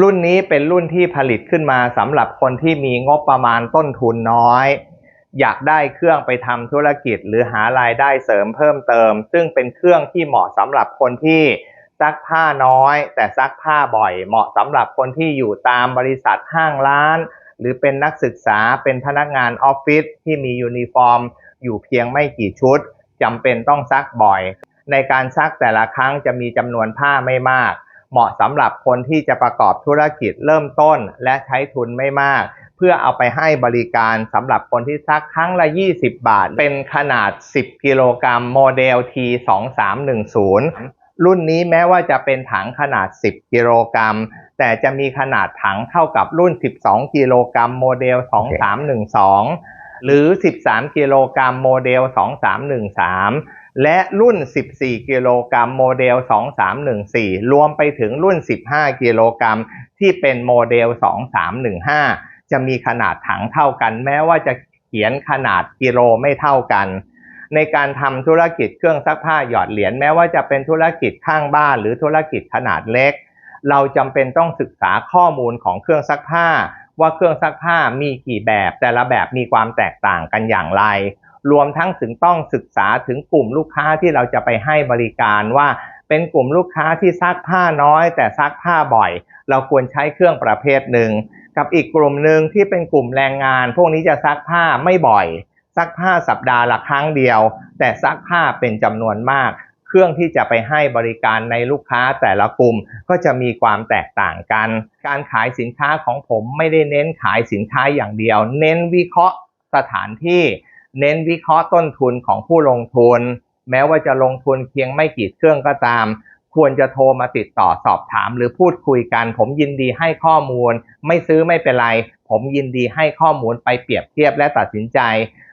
รุ่นนี้เป็นรุ่นที่ผลิตขึ้นมาสำหรับคนที่มีงบประมาณต้นทุนน้อย อยากได้เครื่องไปทำธุรกิจหรือหารายได้เสริมเพิ่มเติม ซึ่งเป็นเครื่องที่เหมาะสำหรับคนที่ซักผ้าน้อย แต่ซักผ้าบ่อย เหมาะสำหรับคนที่อยู่ตามบริษัทห้างร้าน หรือเป็นนักศึกษาเป็นพนักงานออฟฟิศที่มียูนิฟอร์ม อยู่เพียงไม่กี่ชุดจำเป็นต้องซักบ่อย ในการซักแต่ละครั้งจะมีจำนวนผ้าไม่มาก เหมาะสำหรับคนที่จะประกอบธุรกิจเริ่มต้นและใช้ทุนไม่มาก เพื่อเอาไปให้บริการสำหรับคนที่ซักครั้งละ 20 บาท เป็นขนาด 10 กิโลกรัมโมเดล T 2 3 1 0รุ่นนี้แม้ว่าจะเป็นถังขนาด 10 กิโลกรัม แต่จะมีขนาดถังเท่ากับรุ่น 12 กิโลกรัมโมเดล 2312 หรือ 13 กิโลกรัมโมเดล 2313 และรุ่น 14 กิโลกรัมโมเดล 2314 รวมไปถึงรุ่น 15 กิโลกรัมที่เป็นโมเดล 2315 จะมีขนาดถังเท่ากัน แม้ว่าจะเขียนขนาดกิโลไม่เท่ากัน ในการทำธุรกิจเครื่องซักผ้าหยอดเหรียญแม้ว่าจะเป็นธุรกิจข้างบ้านหรือธุรกิจขนาดเล็ก เราจำเป็นต้องศึกษาข้อมูลของเครื่องซักผ้า ว่าเครื่องซักผ้ามีกี่แบบ แต่ละแบบมีความแตกต่างกันอย่างไร รวมทั้งถึงต้องศึกษาถึงกลุ่มลูกค้าที่เราจะไปให้บริการว่าเป็นกลุ่มลูกค้าที่ซักผ้าน้อย แต่ซักผ้าบ่อย เราควรใช้เครื่องประเภทหนึ่ง กับอีกกลุ่มหนึ่งที่เป็นกลุ่มแรงงาน พวกนี้จะซักผ้าไม่บ่อย ซักผ้าสัปดาห์ละครั้งเดียว แต่ซักผ้าเป็นจำนวนมาก เครื่องที่จะไปให้บริการในลูกค้าแต่ละกลุ่มก็จะมีความแตกต่างกัน การขายสินค้าของผมไม่ได้เน้นขายสินค้าอย่างเดียว เน้นวิเคราะห์สถานที่ เน้นวิเคราะห์ต้นทุนของผู้ลงทุน แม้ว่าจะลงทุนเพียงไม่กี่เครื่องก็ตาม ควรจะโทรมาติดต่อสอบถามหรือพูดคุยกัน ผมยินดีให้ข้อมูล ไม่ซื้อไม่เป็นไร ผมยินดีให้ข้อมูลไปเปรียบเทียบและตัดสินใจ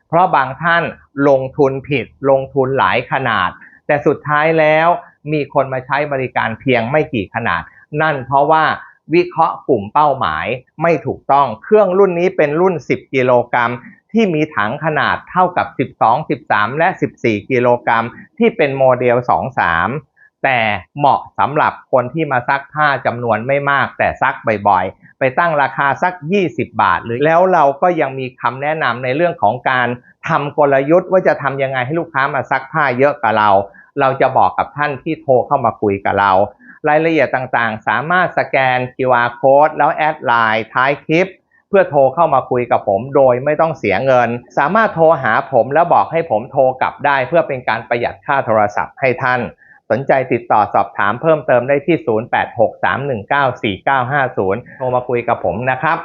เพราะบางท่านลงทุนผิด ลงทุนหลายขนาด แต่สุดท้ายแล้วมีคนมาใช้บริการเพียงไม่กี่ขนาด นั่นเพราะว่า วิเคราะห์กลุ่มเป้าหมายไม่ถูกต้อง เครื่องรุ่นนี้เป็นรุ่น 10 กิโลกรัมที่มีถังขนาดเท่ากับ 12 13 และ 14 กิโลกรัมที่เป็นโมเดล 23 แต่เหมาะสำหรับคนที่มาซักผ้าจำนวนไม่มากแต่ซักบ่อยๆ ไปตั้งราคาสัก 20 บาท หรือแล้วเราก็ยังมีคำแนะนำในเรื่องของการทำกลยุทธ์ว่าจะทำยังไงให้ลูกค้ามาซักผ้าเยอะกับเรา เราจะบอกกับท่านที่โทรเข้ามาคุยกับเรา รายละเอียดต่างๆ สามารถสแกน QR code แล้วแอดไลน์ท้ายคลิป เพื่อโทรเข้ามาคุยกับผมโดยไม่ต้องเสียเงิน สามารถโทรหาผมแล้วบอกให้ผมโทรกลับได้ เพื่อเป็นการประหยัดค่าโทรศัพท์ให้ท่าน สนใจติดต่อสอบถามเพิ่มเติมได้ที่ 0863194950 โทรมาคุยกับผมนะครับ